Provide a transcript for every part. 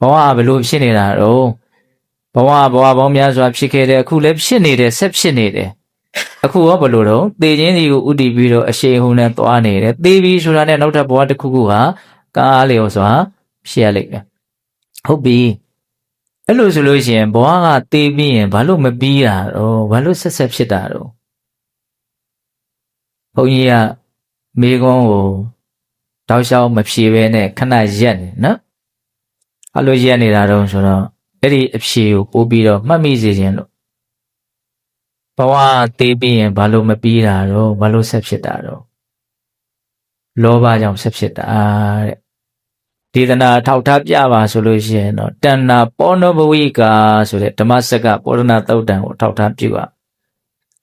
ဘဝကဘလို့ဖြစ်နေတာတော့ဘဝဘဝပေါင်းများစွာဖြစ်ခဲ့တဲ့အခုလည်းဖြစ်နေတယ်ဆက်ဖြစ်နေတယ်အခုရောဘလို့တော့သေခြင်းစီကိုဥတည်ပြီးတော့အရှိန်ဟုန်နဲ့သွားနေတယ်သေပြီဆိုတာနဲ့နောက်ထပ်ဘဝတစ်ခုခုဟာကားအားလျော်စွာဖြစ်ရလိမ့်မယ်ဟုတ်ပြီအဲ့လိုဆိုလို့ရှိရင်ဘဝကသေပြီးရင်ဘာလို့မပြီးတာတော့ဘာလို့ဆက်ဆက်ဖြစ်တာတော့ဘုန်းကြီးကမိကုန်းကိုတောက်လျှောက်မဖြေဘဲနဲ့ခဏရက်နေနော် အဲ့လိုရက်နေတာတော့ဆိုတော့အဲ့ဒီအဖြေကိုပို့ပြီးတော့မှတ်မိစေခြင်းလို့ဘဝသေးပြီးရင်ဘာလို့မပြီးတာတော့ဘာလို့ဆက်ဖြစ်တာတော့လောဘကြောင့်ဆက်ဖြစ်တာတဲ့ဒေသနာထောက်ထားပြပါဆိုလို့ရှိရင်တော့တဏ္ဏပောနဘဝိကာဆိုတဲ့ဓမ္မစကပောရဏသုတ်တံကိုထောက်ထားပြုပါ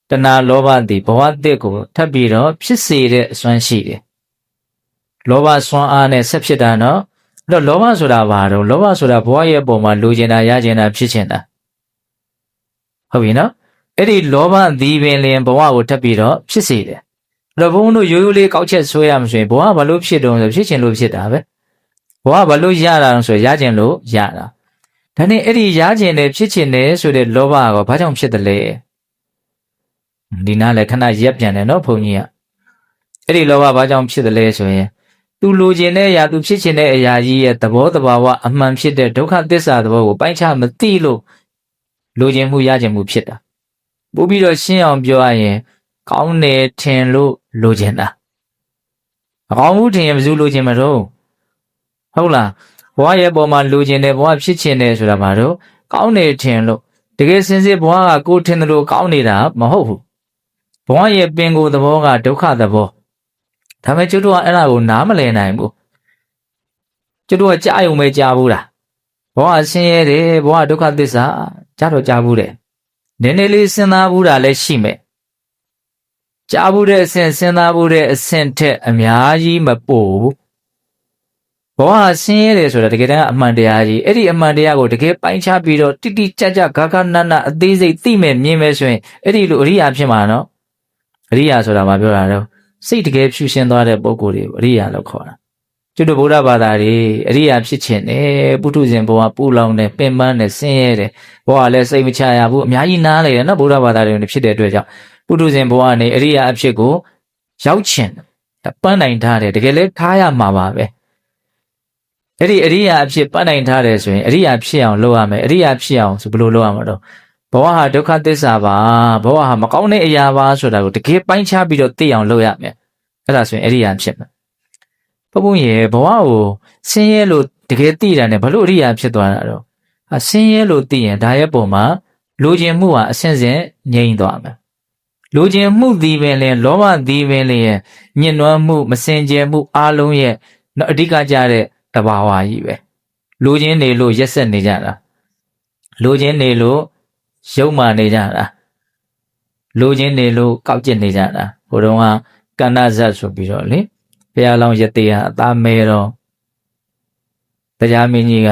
တဏှာလောဘသည်ဘဝတစ်ကိုထပ်ပြီးတော့ဖြစ်စေတဲ့အစွမ်းရှိတယ်လောဘစွမ်းအားနဲ့ဆက်ဖြစ်တာနော် အဲ့တော့လောဘဆိုတာဘာတော့လောဘဆိုတာဘဝရဲ့အပေါ်မှာလိုချင်တာရချင်တာဖြစ်ချင်တာဟုတ်ပြီနော်အဲ့ဒီလောဘသည်ပင်လျင်ဘဝကိုထပ်ပြီးတော့ဖြစ်စေတယ်အဲ့တော့ဘုန်းတို့ရိုးရိုးလေးကောက်ချက်ဆွဲရမှာဆိုရင်ဘဝဘာလို့ဖြစ်တုံးဆိုဖြစ်ချင်လို့ဖြစ်တာပဲဘဝဘာလို့ရတာလဲဆိုရချင်လို့ရတာဒါနဲ့အဲ့ဒီရချင်တယ်ဖြစ်ချင်တယ်ဆိုတဲ့လောဘကဘာကြောင့်ဖြစ်တယ်လဲဒီနားလည်းခဏရက်ပြန်တယ်နော်ဘုန်းကြီးကအဲ့ဒီလောဘဘာကြောင့်ဖြစ်တယ်လဲဆိုရင် သူလိုချင်တဲ့အရာသူဖြစ်ချင်တဲ့အရာကြီးရဲ့သဘောတဘာဝအမှန်ဖြစ်တဲ့ဒုက္ခသစ္စာသဘောကိုပိုင်းခြားမသိလို့လိုချင်မှုရချင်မှုဖြစ်တာပို့ပြီးတော့ရှင်းအောင်ပြောရရင်ကောင်းတယ်ထင်လို့လိုချင်တာအကောင်းမှုထင်ရင်ဘယ်သူလိုချင်မှာတော့ဟုတ်လားဘဝရဲ့ပုံမှာလိုချင်တယ်ဘဝဖြစ်ချင်တယ်ဆိုတာဘာလို့ကောင်းတယ်ထင်လို့တကယ်စင်စစ်ဘဝကကိုယ်ထင်တယ်လို့ကောင်းနေတာမဟုတ်ဘူးဘဝရဲ့ပင်ကိုယ်သဘောကဒုက္ခသဘော ဒါပေမဲ့ကျွတ်တို့ကအဲ့ဒါကိုနားမလည်နိုင်ဘူးကျွတ်တို့ကကြားယုံပဲကြားဘူးလားဘဝဆင်းရဲတယ်ဘဝဒုက္ခသစ္စာကြားတော့ကြားဘူးတယ်နည်းနည်းလေးစဉ်းစားဘူးတာလည်းရှိမယ်ကြားဘူးတဲ့အဆင့်စဉ်းစားဘူးတဲ့အဆင့်ထက်အများကြီးမပို့ဘူးဘဝဆင်းရဲတယ်ဆိုတာတကယ်တမ်းအမှန်တရားကြီးအဲ့ဒီအမှန်တရားကိုတကယ်ပိုင်းခြားပြီးတော့တိတိကျကျဂဂနနအသေးစိတ်သိမဲ့မြင်မဲ့ဆိုရင်အဲ့ဒီလိုအရိယာဖြစ်မှာနော်အရိယာဆိုတာမပြောတာတော့ စိတ်တကယ်ဖြူရှင်သွားတဲ့ပုံကိုယ်တွေကိုအရိယာလို့ခေါ်တာကျွတ်တို့ဗုဒ္ဓဘာသာတွေအရိယာဖြစ်ခြင်းနဲ့ပုထုဇဉ်ဘဝပူလောင်တယ်ပင်ပန်းတယ်ဆင်းရဲတယ်ဘဝလည်းစိတ်မချရဘူးအများကြီးနားလေတယ်နော်ဗုဒ္ဓဘာသာတွေဖြစ်တဲ့အတွက်ကြောင့်ပုထုဇဉ်ဘဝနဲ့အရိယာအဖြစ်ကိုရောက်ချင်ပန်းနိုင်ထားတယ်တကယ်လည်းထားရမှာပါပဲအဲ့ဒီအရိယာအဖြစ်ပန်းနိုင်ထားတယ်ဆိုရင်အရိယာဖြစ်အောင်လုပ်ရမယ်အရိယာဖြစ်အောင်ဆိုဘယ်လိုလုပ်ရမှာတော့ ဘဝဟာဒုက္ခသစ္စာပါဘဝဟာမကောင်းတဲ့အရာပါဆိုတာကိုတကယ်ပိုင်းခြားပြီးတော့သိအောင်လုပ်ရမယ်အဲ့ဒါဆိုရင်အရိယာဖြစ်မယ်ဘုံဘုံရေဘဝကိုဆင်းရဲလို့တကယ်သိတာနဲ့ဘလို့အရိယာဖြစ်သွားတာတော့အဆင်းရဲလို့သိရင်ဒါရဲ့ပုံမှာလိုချင်မှုဟာအဆင့်ဆင့်ငြိမ့်သွားမယ်လိုချင်မှုသည်ပင်လျင်လောဘသည်ပင်လျင်ညှဉ်းနှွမ်းမှုမစင်ကြယ်မှုအလုံးရဲ့အဓိကကြတဲ့တဘာဝကြီးပဲလိုချင်နေလို့ရက်ဆက်နေကြတာလိုချင်နေလို့ ရုပ်မာနေကြတာလိုချင်နေလို့ကောက်ကျစ်နေကြတာဟိုတုန်းကကန္နဇတ်ဆိုပြီးတော့လေဘုရားလောင်းယတေဟာအသားမဲတော့တရားမင်းကြီးက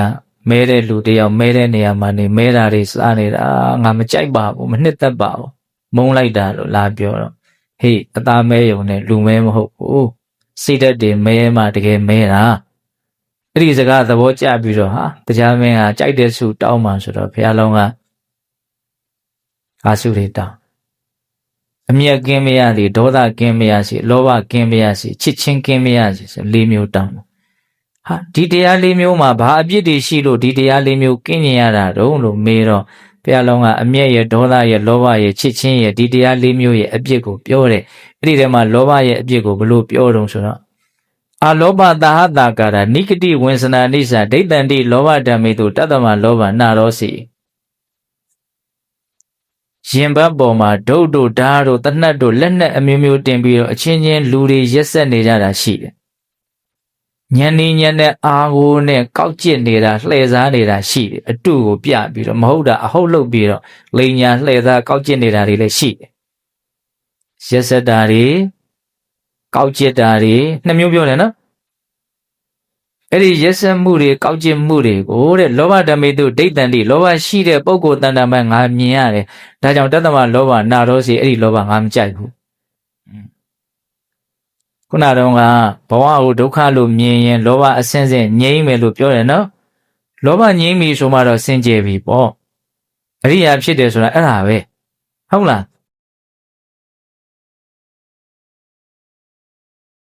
မဲတဲ့လူတယောက်မဲတဲ့နေရာမှာနေမဲတာတွေစားနေတာငါမကြိုက်ပါဘူးမနှစ်သက်ပါဘူးမုန်းလိုက်တာလို့လာပြောတော့ဟေးအသားမဲယုံနဲ့လူမဲမဟုတ်ဘူးစိတ်သက်တွေမဲမှတကယ်မဲတာအဲ့ဒီစကားသဘောကျပြီးတော့ဟာတရားမင်းကကြိုက်တဲ့စုတောင်းမှဆိုတော့ဘုရားလောင်းက အာစုတွေတောင်းအမျက်ကင်းမရသည်ဒေါသကင်းမရစီလောဘကင်းမရစီချစ်ချင်းကင်းမရစီဆိုလေးမျိုးတောင်းဟာဒီတရားလေးမျိုးမှာဘာအပြစ်တွေရှိလို့ဒီတရားလေးမျိုးကင်းကျင်ရတာတုံးလို့မေးတော့ဘုရားလုံးကအမျက်ရဲ့ဒေါသရဲ့လောဘရဲ့ချစ်ချင်းရဲ့ဒီတရားလေးမျိုးရဲ့အပြစ်ကိုပြောတယ်အဲ့ဒီထဲမှာလောဘရဲ့အပြစ်ကိုဘလို့ပြောတုံးဆိုတော့အာလောဘတာဟတာကာရနိကတိဝင်္စနာနိစ္စဒိဋ္ဌန္တိလောဘဓမ္မေတုတတ္တမလောဘနာရောစီ ရင်ဘတ်ပေါ်မှာဒုတ်တို့ဓာတ်တို့တနတ်တို့လက်နက်အမျိုးမျိုးတင်ပြီးတော့အချင်းချင်းလူတွေရက်ဆက်နေကြတာရှိတယ်။ညနေညနေအာကိုနဲ့ကောက်ကျစ်နေတာလှည့်စားနေတာရှိတယ်အတုကိုပြပြီးတော့မဟုတ်တာအဟုတ်လုပ်ပြီးတော့လိန်ညာလှည့်စားကောက်ကျစ်နေတာတွေလည်းရှိတယ်။ရက်ဆက်တာတွေကောက်ကျစ်တာတွေနှစ်မျိုးပြောတယ်နော် အဲ့ဒီရက်ဆက်မှုတွေကောက်ကျစ်မှုတွေကိုတဲ့လောဘဓမေတုဒိဋ္ဌံတိလောဘရှိတဲ့ပုဂ္ဂိုလ်တန်တမန်ငါမြင်ရတယ်ဒါကြောင့်တတ္တမလောဘနာရောစီအဲ့ဒီလောဘငါမကြိုက်ဘူးခုနတုန်းကဘဝကိုဒုက္ခလို့မြင်ရင်လောဘအစင်းစင်းငြိမ့်မယ်လို့ပြောတယ်နော်လောဘငြိမ်းပြီဆိုမှတော့စင်ကြယ်ပြီပေါ့အရိယာဖြစ်တယ်ဆိုတာအဲ့ဒါပဲဟုတ်လား